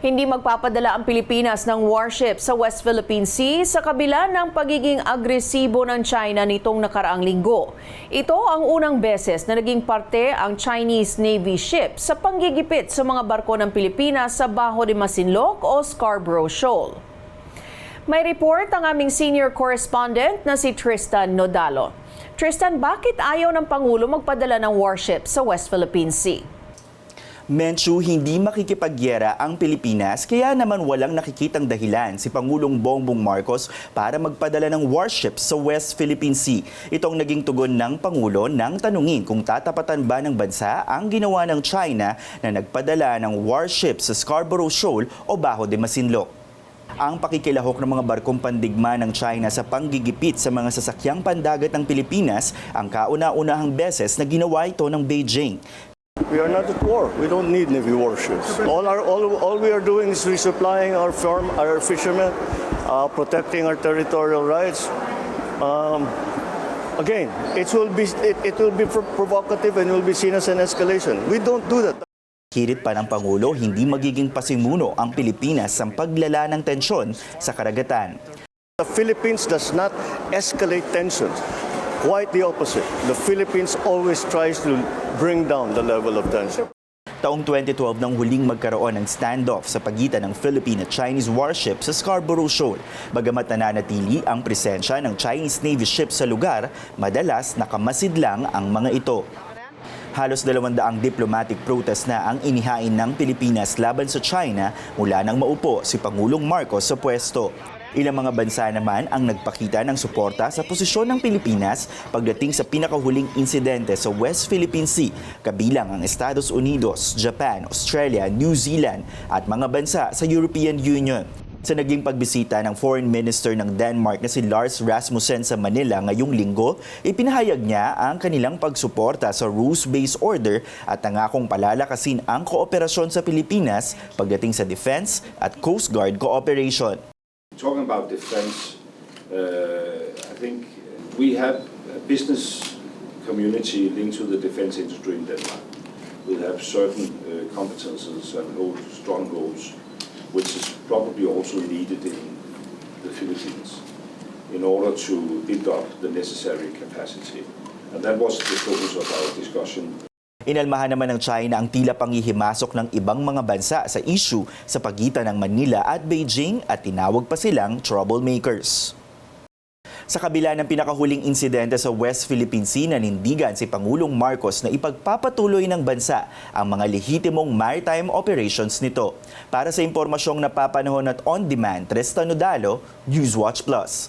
Hindi magpapadala ang Pilipinas ng warship sa West Philippine Sea sa kabila ng pagiging agresibo ng China nitong nakaraang linggo. Ito ang unang beses na naging parte ang Chinese Navy ship sa panggigipit sa mga barko ng Pilipinas sa Baho de Masinloc o Scarborough Shoal. May report ang aming senior correspondent na si Tristan Nodalo. Tristan, bakit ayaw ng Pangulo magpadala ng warship sa West Philippine Sea? Menchu, hindi makikipagyera ang Pilipinas kaya naman walang nakikitang dahilan si Pangulong Bongbong Marcos para magpadala ng warships sa West Philippine Sea. Itong naging tugon ng Pangulo nang tanungin kung tatapatan ba ng bansa ang ginawa ng China na nagpadala ng warships sa Scarborough Shoal o Baho de Masinloc. Ang pakikilahok ng mga barkong pandigma ng China sa panggigipit sa mga sasakyang pandagat ng Pilipinas ang kauna-unahang beses na ginawa ito ng Beijing. We are not at war. We don't need navy warships. All, our, all, all we are doing is resupplying our farm, our fishermen, uh, protecting our territorial rights. Um, again, it will be it, it will be pro- provocative and will be seen as an escalation. We don't do that. Hirit pa ng Pangulo, hindi magiging pasimuno ang Pilipinas sa paglala ng tensyon sa karagatan. The Philippines does not escalate tensions. Quite the opposite. The Philippines always tries to bring down the level of tension. Taong 2012 nang huling magkaroon ng standoff sa pagitan ng Philippine at Chinese warship sa Scarborough Shoal. Bagamat nananatili ang presensya ng Chinese Navy ship sa lugar, madalas nakamasid lang ang mga ito. Halos dalawandaang diplomatic protest na ang inihain ng Pilipinas laban sa China mula nang maupo si Pangulong Marcos sa pwesto. Ilang mga bansa naman ang nagpakita ng suporta sa posisyon ng Pilipinas pagdating sa pinakahuling insidente sa West Philippine Sea, kabilang ang Estados Unidos, Japan, Australia, New Zealand at mga bansa sa European Union. Sa naging pagbisita ng Foreign Minister ng Denmark na si Lars Rasmussen sa Manila ngayong linggo, ipinahayag niya ang kanilang pagsuporta sa rules-based order at nangakong palalakasin ang kooperasyon sa Pilipinas pagdating sa defense at Coast Guard cooperation. Talking about defense, uh, I think we have a business community linked to the defense industry in Denmark. We have certain uh, competences and hold strongholds, which is probably also needed in the Philippines in order to build up the necessary capacity. And that was the focus of our discussion Inalmahan naman ng China ang tila pangihimasok ng ibang mga bansa sa issue sa pagitan ng Manila at Beijing at tinawag pa silang troublemakers. Sa kabila ng pinakahuling insidente sa West Philippine Sea, nanindigan si Pangulong Marcos na ipagpapatuloy ng bansa ang mga lehitimong maritime operations nito. Para sa impormasyong napapanahon at on-demand, Tristan Nodalo, Newswatch Plus.